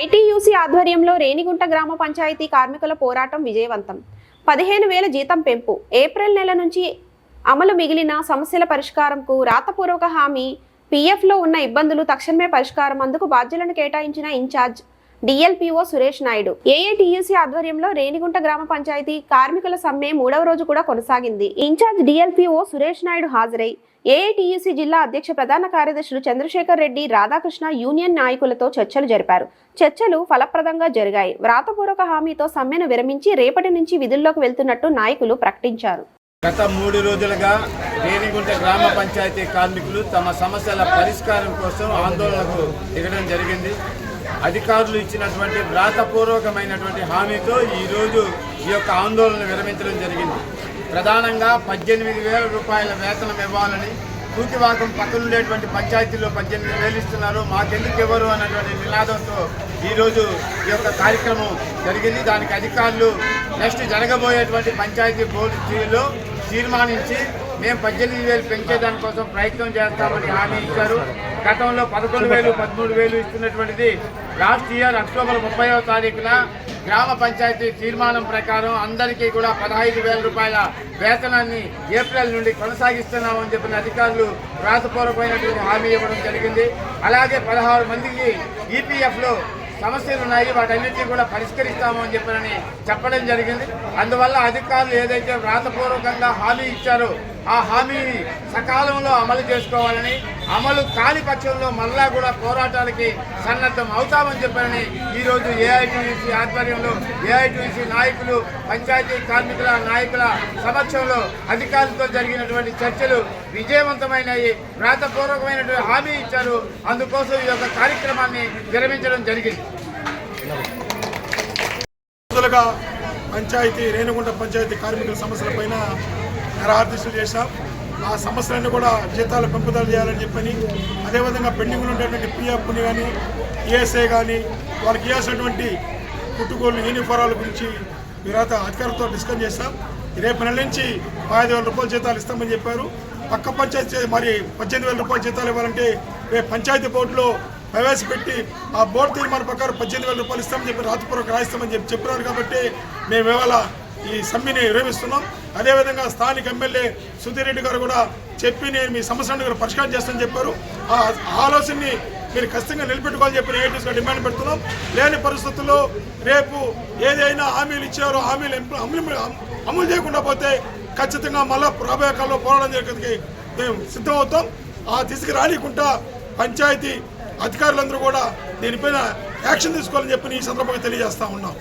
ITUC ఆధ్వర్యంలో రేణిగుంట గ్రామ పంచాయతీ కార్మికుల పోరాటం విజయవంతం. పదిహేను వేల జీతం పెంపు. ఏప్రిల్ నెల నుంచి అమలు మిగిలిన సమస్యల పరిష్కారంకు రాతపూర్వక హామీ పీఎఫ్లో ఉన్న ఇబ్బందులు తక్షణమే పరిష్కారం అందుకు బాధ్యులను కేటాయించిన in charge DLPO Suresh Naidu. AITUC ఆధ్వర్యంలో రేణిగుంట గ్రామ పంచాయతీ కార్మికుల సమ్మె మూడవ రోజు కూడా కొనసాగింది. ఇన్ఛార్జ్ డిఎల్పిఓ సురేష్ నాయుడు హాజరై ఏఐటీయూసీ జిల్లా అధ్యక్ష ప్రధాన కార్యదర్శులు చంద్రశేఖర్ రెడ్డి రాధాకృష్ణ యూనియన్ నాయకులతో చర్చలు జరిపారు. చర్చలు ఫలప్రదంగా జరిగాయి. వ్రాతపూర్వక హామీతో సమ్మెను విరమించి రేపటి నుంచి విధుల్లోకి వెళ్తున్నట్టు నాయకులు ప్రకటించారు. గత మూడు రోజులుగా రేణిగుంట గ్రామ పంచాయతీ కార్మికులు తమ సమస్యల పరిష్కారం కోసం ఆందోళనకు దిగడం జరిగింది. అధికారులు ఇచ్చినటువంటి వ్రాతపూర్వకమైనటువంటి హామీతో ఈరోజు ఈ యొక్క ఆందోళన విరమించడం జరిగింది. ప్రధానంగా పద్దెనిమిది వేల రూపాయల వేతనం ఇవ్వాలని తూకివాకం పక్కనుండేటువంటి పంచాయతీలో పద్దెనిమిది వేలు ఇస్తున్నారు. మాకెందుకు ఇవ్వరు అన్నటువంటి నినాదంతో ఈరోజు ఈ యొక్క కార్యక్రమం జరిగింది. దానికి అధికారులు నెక్స్ట్ జరగబోయేటువంటి పంచాయతీ బోర్డులో తీర్మానించి మేము పద్దెనిమిది వేలు పెంచేదాని కోసం ప్రయత్నం చేస్తామని హామీ ఇచ్చారు. గతంలో పదకొండు వేలు పదమూడు వేలు ఇస్తున్నటువంటిది లాస్ట్ ఇయర్ అక్టోబర్ ముప్పైవ తారీఖున గ్రామ పంచాయతీ తీర్మానం ప్రకారం అందరికీ కూడా పదహైదు వేల రూపాయల వేతనాన్ని ఏప్రిల్ నుండి కొనసాగిస్తున్నామని చెప్పిన అధికారులు వ్రాతపూర్వకమైనటువంటి హామీ ఇవ్వడం జరిగింది. అలాగే పదహారు మందికి ఈపీఎఫ్లో సమస్యలు ఉన్నాయి. వాటన్నిటిని కూడా పరిష్కరిస్తాము అని చెప్పని చెప్పడం జరిగింది. అందువల్ల అధికారులు ఏదైతే వ్రాతపూర్వకంగా హామీ ఇచ్చారో ఆ హామీని సకాలంలో అమలు చేసుకోవాలని అమలు కాని పక్షంలో మళ్ళా కూడా పోరాటాలకి సన్నద్ధం అవుతామని చెప్పారని ఈరోజు ఏఐటీసీ ఆధ్వర్యంలో ఏఐటీసీ నాయకులు పంచాయతీ కార్మికుల నాయకుల సమక్షంలో అధికారులతో జరిగినటువంటి చర్చలు విజయవంతమైనవి వ్రాతపూర్వకమైనటువంటి హామీ ఇచ్చారు. అందుకోసం ఈ యొక్క కార్యక్రమాన్ని విరమించడం జరిగింది. పంచాయతీ రేణుగుంట పంచాయతీ కార్మికుల సమస్యలపైన నిరాదీక్షలు చేశాం. ఆ సమస్యలన్నీ కూడా జీతాలు పెంపుదల చేయాలని చెప్పని అదేవిధంగా పెండింగ్లో ఉండేటువంటి పిఎఫ్ని కానీ ఈఎస్ఐ కానీ వాళ్ళకి ఇవ్వాల్సినటువంటి పుట్టుకోళ్ళు యూనిఫారాల గురించి మీరైతే అధికారులతో డిస్కస్ చేస్తాం రేపు నెల నుంచి పదహైదు వేల రూపాయల జీతాలు ఇస్తామని చెప్పారు. పక్క పంచాయతీ మరి పద్దెనిమిది వేల రూపాయల జీతాలు ఇవ్వాలంటే రేపు పంచాయతీ బోర్డులో ప్రవేశపెట్టి ఆ బోర్డు తీర్మానం ప్రకారం పద్దెనిమిది వేల రూపాయలు ఇస్తామని చెప్పి రాతపూర్వక రాయిస్తామని చెప్పి చెప్పినారు కాబట్టి మేము ఇవాళ ఈ సమ్మెని విరమిస్తున్నాం అదేవిధంగా స్థానిక ఎమ్మెల్యే సుధీర్ రెడ్డి గారు కూడా చెప్పి నేను మీ సమస్యను పరిష్కారం చేస్తానని చెప్పారు. ఆ ఆలోచనని మీరు ఖచ్చితంగా నిలబెట్టుకోవాలని చెప్పి ఏటీఎస్గా డిమాండ్ పెడుతున్నాం. లేని పరిస్థితుల్లో రేపు ఏదైనా హామీలు ఇచ్చారో హామీలు అమలు అమలు చేయకుండా పోతే ఖచ్చితంగా మళ్ళా రాబోయే కాలంలో పోరాటం జరిగేందుకు మేము సిద్ధమవుతాం. ఆ దిశకు రానికుండా పంచాయతీ అధికారులందరూ కూడా దీనిపైన యాక్షన్ తీసుకోవాలని చెప్పి ఈ సందర్భంగా తెలియజేస్తా ఉన్నాం.